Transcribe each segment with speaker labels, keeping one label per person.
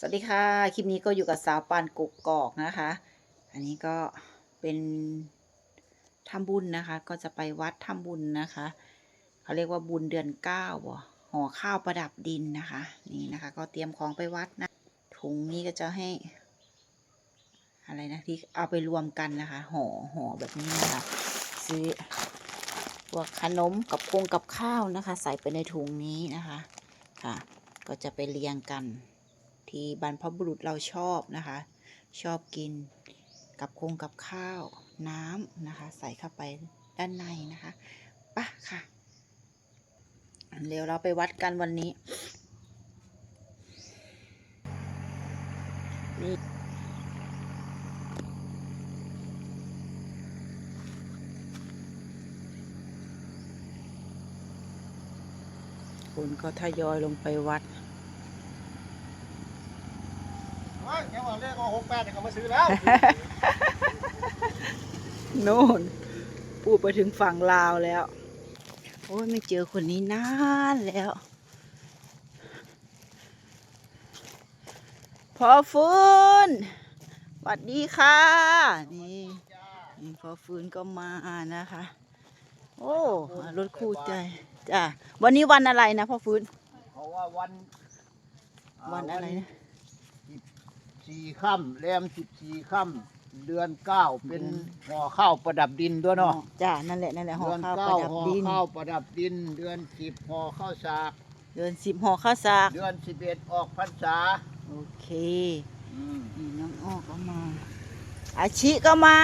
Speaker 1: สวัสดีค่ะ คลิปนี้ก็อยู่กับสาวปานกุกกอกนะคะ อันนี้ก็เป็นทำบุญนะคะ ก็จะไปวัดทำบุญนะคะเขาเรียกว่าบุญเดือนเก้าบ่ห่อข้าวประดับดินนะคะ นี่นะคะ ก็เตรียมของไปวัดนะ ถุงนี้ก็จะให้ อะไรนะที่เอาไปรวมกันนะคะห่อห่อแบบนี้นะคะซื้อพวกขนมกับคงกับข้าวนะคะ ใส่ไปในถุงนี้นะคะค่ะ ก็จะไปเรียงกัน ที่บรรพบุรุษเราชอบนะคะ ชอบกินกับคงกับข้าวน้ำนะคะ ใส่เข้าไปด้านในนะคะปะค่ะเดี๋ยวเราไปวัดกันวันนี้นี่คนก็ทยอยลงไปวัด
Speaker 2: แค่ว่าเลขก็หกแปดเนี่ยเขามาซื้อแล้ว
Speaker 1: โน่นพูดไปถึงฝั่งลาวแล้ว โอ้ยไม่เจอคนนี้นานแล้วพอฟื้นสวัสดีค่ะ นี่นี่พอฟื้นก็มานะคะ โอ้มารถคู่ใจจ้ะวันนี้วันอะไรนะพ่อฟื้น
Speaker 2: เพราะว่าวัน
Speaker 1: วันอะไรนะ
Speaker 2: สี่ค่ำแรมสิบสี่ค่ำเดือนเก้าเป็นห่อข้าวประดับดินด้วยเนาะ
Speaker 1: จ้ะนั่นแหละนั่นแหละห่อ
Speaker 2: เดือน
Speaker 1: ข้าวป
Speaker 2: เก้า
Speaker 1: ระดับ
Speaker 2: ห่อ
Speaker 1: ดิน
Speaker 2: ข้าวประดับดิน เดือนสิบห่อข้าวสาก
Speaker 1: เดือนสิบห่อข้าวสาก
Speaker 2: เดือนสิบเอ็ดออกพรรษา
Speaker 1: โอเค
Speaker 2: อืม
Speaker 1: นี่น้องอ้อก็มาอาชิก็มา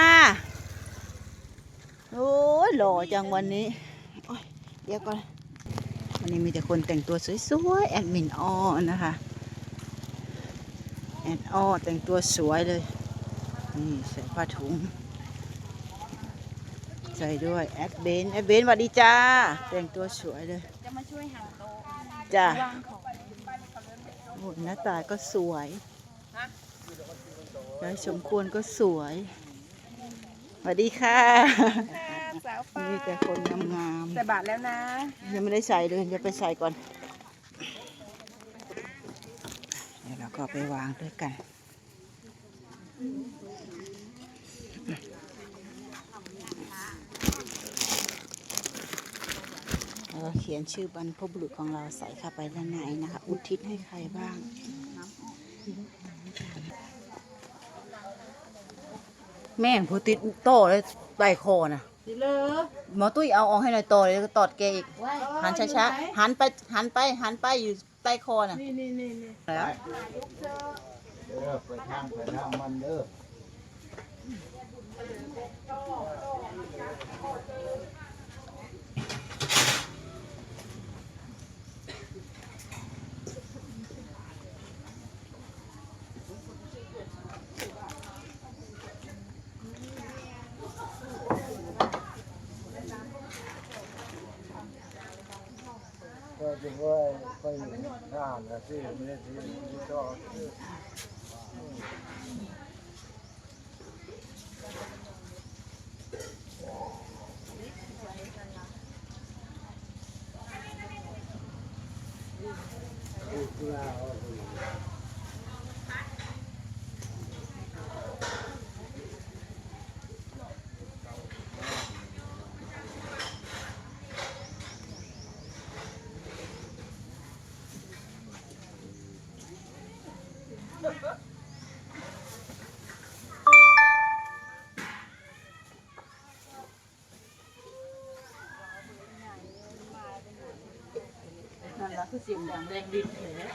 Speaker 1: โอ้ยหล่อจังวันนี้โอ้ยเดี๋ยวก่อนวันนี้มีแต่คนแต่งตัวสวยๆแอดมินอ้อนะคะ แอดอ้อแต่งตัวสวยเลย นี่ใส่ผ้าถุง ใส่ด้วยแอดเบนแอดเบนสวัสดีจ้า แต่งตัวสวยเลย
Speaker 3: จะมาช่วยหั่นโต๊ะ
Speaker 1: จ้า
Speaker 3: วางของ
Speaker 1: โอ้หน้าตาก็สวยยายสมควรก็สวยสวัสดีค่ะ
Speaker 3: สาวฟ้า
Speaker 1: มีแต่คนงาม
Speaker 3: ใส่บาทแล้วนะ
Speaker 1: ๆยังไม่ได้ใส่เลย จะไปใส่ก่อน เดี๋ยวเรา ก็ไปวางด้วยกัน เราเขียนชื่อบรรพบุรุษของเราใส่เข้าไปด้านในนะคะ อุทิศให้ใครบ้างแม่งผู้ติดโตเลยใต้คอนะหมอตุ้ยเอาออกให้หน่อยโตเลยก็ตอดแกอีกหันช้าๆหันไปหันไปหันไปอยู่ ใต้คอน่ะ
Speaker 3: นี่นี่นี่นี่
Speaker 1: แล้ว
Speaker 2: เออไปทางไปทางมันเด้อ ก็จะว่าไปงานนะที่ไม่ได้ที่ที่ชอบ
Speaker 1: นั่นแหละคือเสียงดังแรงดินเลย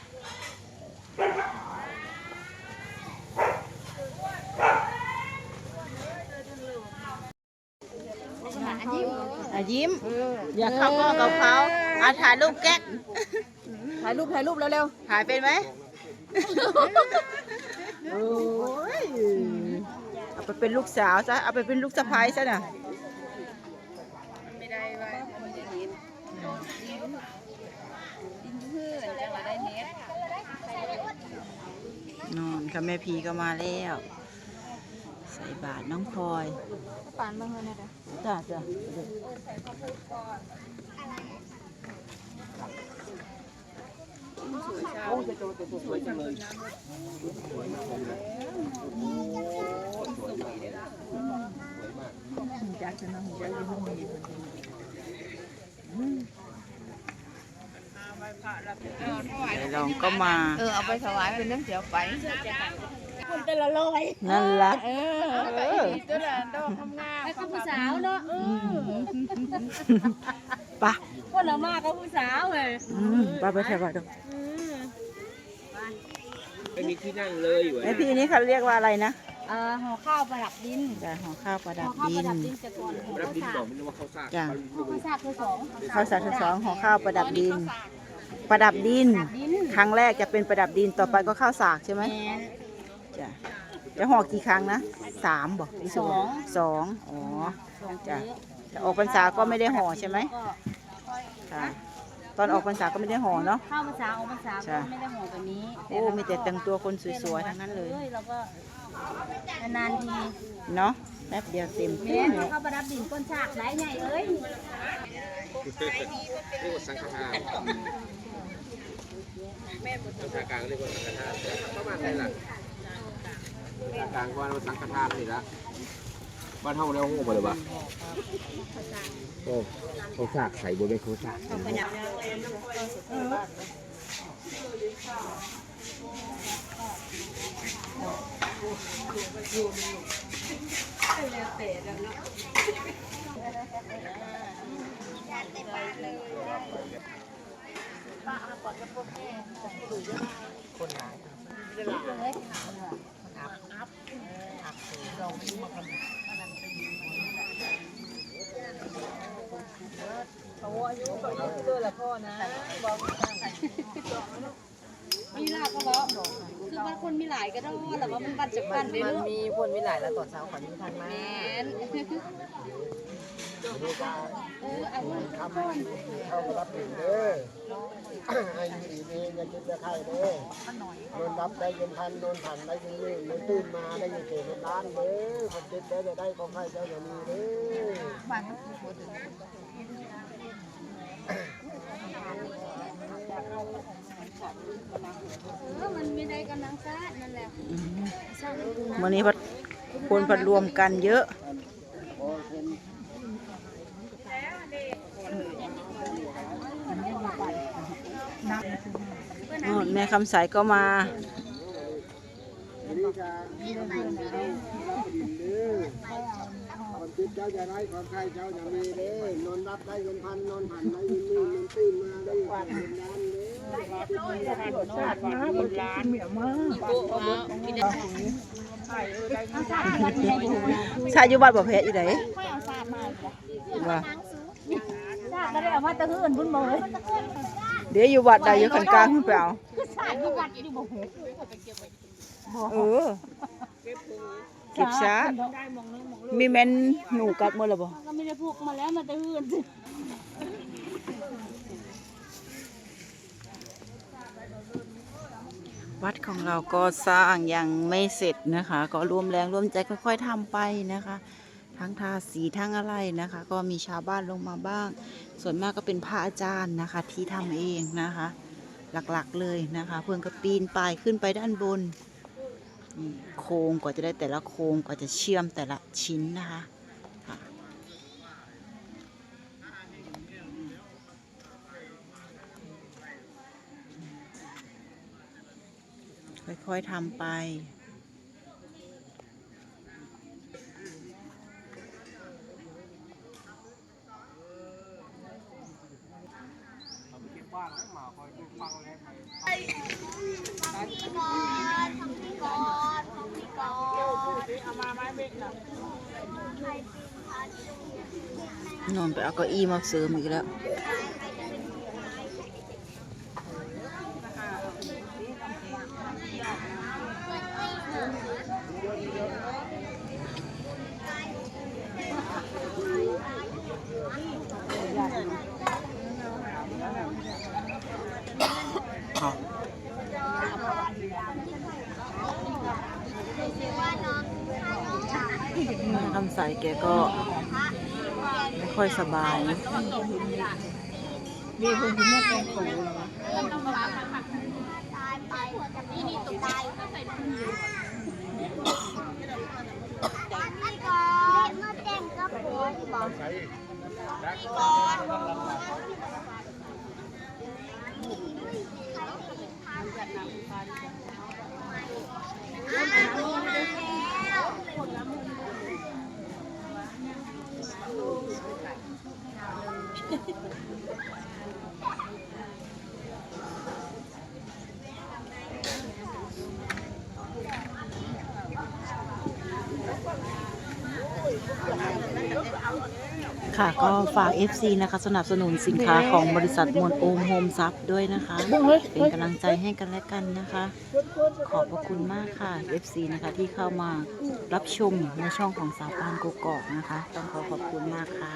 Speaker 1: อายิ้ม อย่าเข้าข้อกับเขาอาถ่ายรูปแก๊ก
Speaker 3: ถ่ายรูปถ่ายรูปเร็ว
Speaker 1: ถ่ายเป็นไหมโอ้ยเอาไปเป็นลูกสาวซะ เอาไปเป็นลูกสะพ้ายซะน่ะ
Speaker 3: ๆไม่ได้ว่ามันจะเห็นดินพืชจังหวะได้เฮ็ด
Speaker 1: นอนค่ะแม่พีก็มาแล้ว ใส่บาทน้องพลอย
Speaker 3: ปานบ้างเลยนะ
Speaker 1: จ้าจ้า
Speaker 3: สวยจัง
Speaker 2: โอ้จะโจจะสวยจังเลย
Speaker 1: ลองก็มา
Speaker 3: เออเอาไปถวายเป็นน้ำเสียวไป
Speaker 1: นั่นละ
Speaker 3: เออไปอีกตัวละดอกงาม
Speaker 4: ไปกับผู้สาวเนาะ
Speaker 1: ปะ
Speaker 4: คนละมากกับผู้สาวเลย
Speaker 1: อืมปะไปแถวบ้านดู
Speaker 5: ไม่มีที่นั่งเลยอยู่
Speaker 1: ไอพี่นี้เขาเรียกว่าอะไรนะ
Speaker 4: เอ่อห่อข้าวประดับดิน
Speaker 1: จ้ะห่อข้าวประดั
Speaker 4: ห่
Speaker 1: บ
Speaker 4: อข้าว
Speaker 1: ดิ
Speaker 4: ประ
Speaker 1: น
Speaker 4: ดับดินจะก่อนห่อ
Speaker 5: รับดิน
Speaker 4: ข้าว
Speaker 5: บอกไม่รู้ว่าเขาสร้าง
Speaker 1: จ้ะ
Speaker 4: ข้าวสากคือสอง
Speaker 1: ข้าวสารที่สองห่อข้าวประดับดิน ประดับดิน
Speaker 4: ดิน
Speaker 1: ครั้งแรกจะเป็นประดับดินต่อไปก็ข้าวสากใช่ไหม
Speaker 4: แมน
Speaker 1: จ้ะจะห่อกี่ครั้งนะสามบอก
Speaker 4: สอง
Speaker 1: สองอ๋อ
Speaker 4: สอง
Speaker 1: จ้ะ
Speaker 4: นี้
Speaker 1: แต่ออกพรรษาก็ไม่ได้ห่อใช่ไหม
Speaker 4: ก็
Speaker 1: ค่ะตอนออกพรรษาก็ไม่ได้ห่อเนาะ
Speaker 4: ข้าวภาษาออกภาษา
Speaker 1: ใช่
Speaker 4: ก็ไม่ได้ห่อแบบนี้
Speaker 1: โอ้มีแต่แต่งตัวคนสวยๆทั้งนั้นเลย
Speaker 4: เราก็นานๆที
Speaker 1: เนาะแป๊บเดียวเต็ม
Speaker 4: แม
Speaker 1: ที่
Speaker 4: นห่อข้าวประดับดินก้นฉากไหลใหญ่เอ้ย
Speaker 5: เรียกว่าสังฆทาน ภาษากลางเรียกว่าสังฆทานประมาณไหนล่ะภาษากลางว่าสังฆทานนี่ละบ้านเฮาแล้วโง่บ่เลยบ่โอ้เขาสากใส่บ่เป็นเขาสาก
Speaker 4: มีลาบก็บอกคือว่าคนมีหลายก็ได้แต่ว่ามันบัดจากกันเลย
Speaker 3: มัน
Speaker 4: เนาะ
Speaker 3: มีคนมีหลายแล้วตอนเช้าขอยิ้มทันมา
Speaker 4: แมน เออเอาไว้ก่อน
Speaker 2: เข้ารับถึงเด้อให้ดีดีอย่าคิดจะใครเด้อนนรับได้เงินพันนนผ่านได้เงินหมื่นนนตื่นมาได้เงินเศษเงินล้านเด้อคนเจ็บได้จะได้ของใครเจ้าอย่ามีเด้อ
Speaker 4: เออมันไม่ได้กำลังซาดนั่นแหละสร้างให้ดูนะ
Speaker 1: วันนี้พัดคนพัดรวมกันเยอะ
Speaker 2: โอ้เป็ น
Speaker 1: นู่นแม่คำใสก็มา
Speaker 2: นี่จะนี่ก็เป็นเจ้ารับดินเด้อคนจิตเจ้าจะได้ของใครเจ้าอย่ามีเด้อนนรับได้เงินพันนนผ่านได้เงินหมื่นนนตื่นมาได้เงินเงินล้านเด้อ
Speaker 4: เอาซาดวัดใหญ่ดูนะ
Speaker 1: ชายอยู่บ้านบ่แพ้อีไหน
Speaker 4: ค่อยเอาซาดมาเลย
Speaker 1: ว่า
Speaker 4: ซาดก็ได้เอามาแตะหื่นพุ่นบ่เลย
Speaker 1: เดี๋ยวอยู่วัดใดอยู่ขันกลางขึ้นไปเอา
Speaker 4: คือซาดอยู่วัดอยู่บ่เฮ็ด
Speaker 1: เออเก็บชาร์จมีแม่นหนูกัดหมดแล้วบ่
Speaker 4: ก็ไม่ได้พกมาแล้วมาแตะหื่นสิ
Speaker 1: วัดของเราก็สร้างยังไม่เสร็จนะคะ ก็รวมแรงรวมใจค่อย ๆทำไปนะคะ ทั้งทาสีทั้งอะไรนะคะ ก็มีชาวบ้านลงมาบ้าง ส่วนมากก็เป็นพระอาจารย์นะคะ ที่ทำเองนะคะ หลักๆเลยนะคะ เพื่อนก็ปีนป่ายขึ้นไปด้านบนโครงกว่าจะได้แต่ละโครงกว่าจะเชื่อมแต่ละชิ้นนะคะค่อยๆทำไป นอนไปเอาเก้าอี้มาเสริมอีกแล้วคำใสแกก็ไม่ค่อยสบาย
Speaker 3: มีคนที่แม่แกแล้ว
Speaker 4: นี่นี่ตกได้ก็ใส่ถุง
Speaker 6: นี่ก่อนมาแต่งกับผมบอก
Speaker 4: นี่ก่อน
Speaker 1: ค่ะก็ฝาก FC นะคะสนับสนุนสินค้าของบริษัทมวลโอมโฮมซับด้วยนะคะ เป็นกำลังใจให้กันและกันนะคะ ขอบพระคุณมากค่ะ FC นะคะที่เข้ามารับชมในช่องของสาวปานกกอกนะคะ ต้องขอขอบคุณมากค่ะ